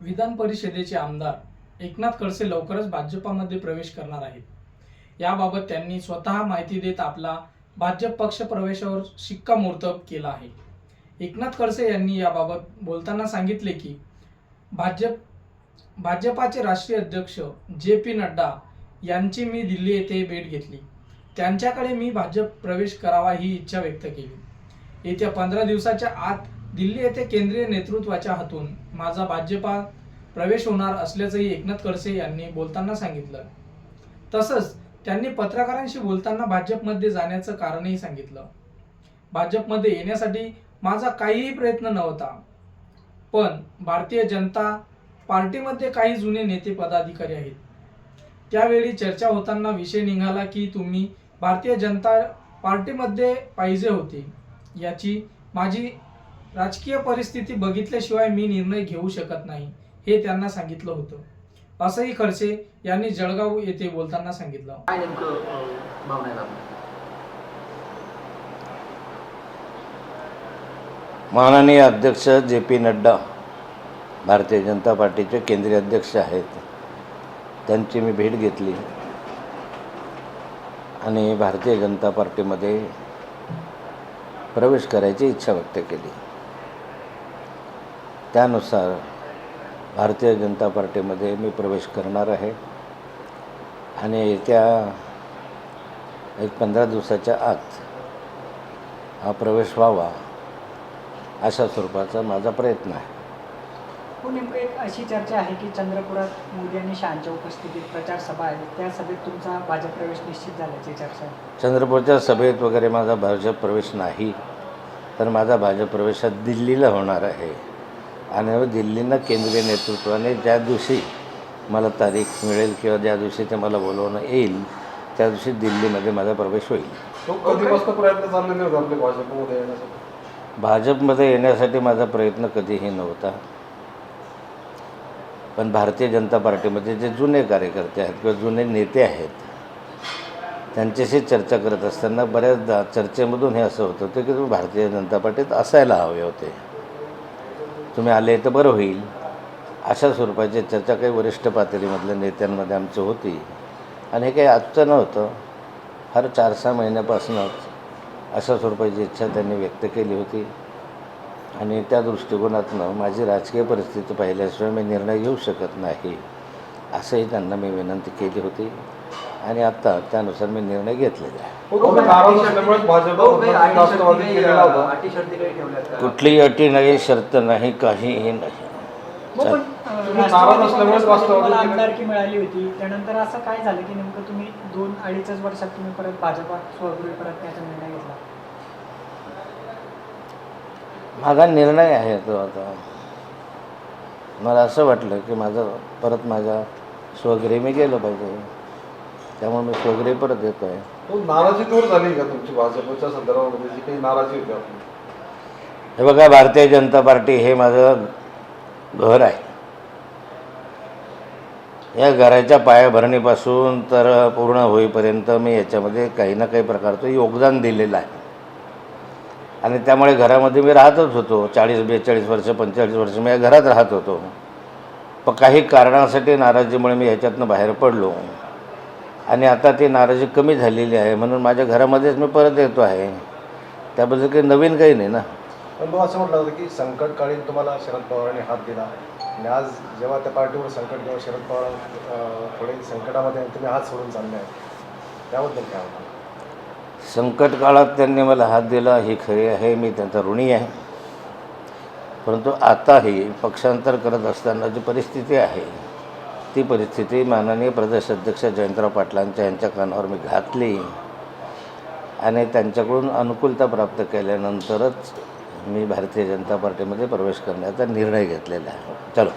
विधान परिषदेचे आमदार एकनाथ खडसे लवकरच भाजपामध्ये प्रवेश करणार आहेत. याबाबत त्यांनी स्वतः माहिती देत आपला भाजप पक्ष प्रवेशावर शिक्कामोर्तब केला आहे. एकनाथ खडसे यांनी याबाबत बोलताना सांगितले की भाजप भाजपाचे राष्ट्रीय अध्यक्ष जे पी नड्डा यांची मी दिल्ली येथे भेट घेतली. त्यांच्याकडे मी भाजप प्रवेश करावा ही इच्छा व्यक्त केली. येत्या पंधरा दिवसाच्या आत दिल्ली येथे केंद्रीय नेतृत्वाच्या हातून माझा भाजपात प्रवेश होणार असल्याचंही एकनाथ खडसे यांनी बोलताना सांगितलं. तसंच त्यांनी पत्रकारांशी बोलताना भाजपमध्ये जाण्याचं कारणही सांगितलं. भाजपमध्ये येण्यासाठी माझा काहीही प्रयत्न नव्हता. पण भारतीय जनता पार्टीमध्ये काही जुने नेते पदाधिकारी आहेत. त्यावेळी चर्चा होताना विषय निघाला की तुम्ही भारतीय जनता पार्टीमध्ये पाहिजे होते याची माझी राजकीय परिस्थिती बघितल्याशिवाय मी निर्णय घेऊ शकत नाही हे त्यांना सांगितलं होतं. असंही खडसे यांनी जळगाव येथे बोलताना सांगितलं. काय नेमकं? माननीय अध्यक्ष जे पी नड्डा भारतीय जनता पार्टीचे केंद्रीय अध्यक्ष आहेत. त्यांची मी भेट घेतली. आणि भारतीय जनता पार्टीमध्ये प्रवेश करायची इच्छा व्यक्त केली. त्यानुसार भारतीय जनता पार्टीमध्ये मी प्रवेश करणार आहे. आणि येत्या एक पंधरा दिवसाच्या आत हा प्रवेश व्हावा अशा स्वरूपाचा माझा प्रयत्न आहे. हो नेमकं एक अशी चर्चा आहे की चंद्रपुरात मोदी आणि शहांच्या उपस्थितीत प्रचार सभा आहे. त्या सभेत तुमचा भाजप प्रवेश निश्चित झाल्याची चर्चा आहे. चंद्रपूरच्या सभेत वगैरे माझा भाजप प्रवेश नाही तर माझा भाजप प्रवेश दिल्लीला होणार आहे. आणि दिल्लीनं केंद्रीय नेतृत्वाने ज्या दिवशी मला तारीख मिळेल किंवा ज्या दिवशी ते मला बोलवणं येईल त्या दिवशी दिल्लीमध्ये माझा प्रवेश होईल. तो कधीपासून प्रयत्न चाललेले होते आपले भाजपमध्ये येण्यासाठी? भाजपमध्ये येण्यासाठी माझा प्रयत्न कधीही नव्हता. पण भारतीय जनता पार्टीमध्ये जे जुने कार्यकर्ते आहेत किंवा जुने नेते आहेत त्यांच्याशी चर्चा करत असताना बऱ्याचदा चर्चेमधून हे असं होत होतं की तुम्ही भारतीय जनता पार्टीत असायला हवे होते. तुम्ही आले तर बरं होईल. अशा स्वरूपाची चर्चा काही वरिष्ठ पातळीमधल्या नेत्यांमध्ये आमची होती. आणि हे काही आजचं नव्हतं. हर चार सहा महिन्यापासूनच अशा स्वरूपाची इच्छा त्यांनी व्यक्त केली होती. आणि त्या दृष्टिकोनातनं माझी राजकीय परिस्थिती पाहिल्याशिवाय मी निर्णय घेऊ शकत नाही. असंही त्यांना मी विनंती केली होती. आणि आत्ता त्यानुसार मी निर्णय घेतलेला आहे. हो, ठेवल्यात का? कुठलीही अटी नाही शर्त नाही काहीही नाही. हो पण अं, राष्ट्रवादी तुम्हाला. आमदारकी मिळाली होती. त्यानंतर असं काय झालं की नेमकं तुम्ही दोन अडीचच वर्षात तुम्ही परत भाजपात स्वगृही परत त्याचा निर्णय घेतला? माझा निर्णय आहे तो आता. मला असं वाटलं की माझं परत माझ्या स्वगृही मी गेलो पाहिजे. त्यामुळे मी स्वगृही परत येतो आहे. तो नाराजी दूर झाली का तुमची भाजपच्या संदर्भामध्ये? जी काही नाराजी होती आपली. हे बघा भारतीय जनता पार्टी हे माझं घर आहे. या घराच्या पायाभरणीपासून तर पूर्ण होईपर्यंत मी याच्यामध्ये काही ना काही प्रकारचं योगदान दिलेलं आहे. आणि त्यामुळे घरामध्ये मी राहतच होतो. चाळीस बेचाळीस वर्ष पंचेचाळीस वर्ष मी या घरात राहत होतो. पण काही कारणासाठी नाराजीमुळे मी ह्याच्यातनं बाहेर पडलो. आणि आता ती नाराजी कमी झालेली आहे. म्हणून माझ्या घरामध्येच मी परत येतो आहे. त्याबद्दल काही नवीन काही नाही ना. पण मग असं म्हटलं होतं की संकटकाळीन तुम्हाला शरद पवारांनी हात दिला. आणि आज जेव्हा त्या पार्टीवर संकट जेव्हा शरद पवार थोडे संकटामध्ये तुम्ही हात सोडून चालले आहेत. त्याबद्दल काय होतं? संकट काळात त्यांनी मला हात दिला ही खरी आहे मी त्यांचा ऋणी आहे. परंतु आताही पक्षांतर करत असताना जी परिस्थिती आहे ती परिस्थिती माननीय प्रदेश अध्यक्ष जयंतराव पाटलांच्या यांच्या कानावर मी घातली आणि त्यांच्याकडून अनुकूलता प्राप्त केल्यानंतरच मी भारतीय जनता पार्टीमध्ये प्रवेश करण्याचा निर्णय घेतलेला आहे. चलो.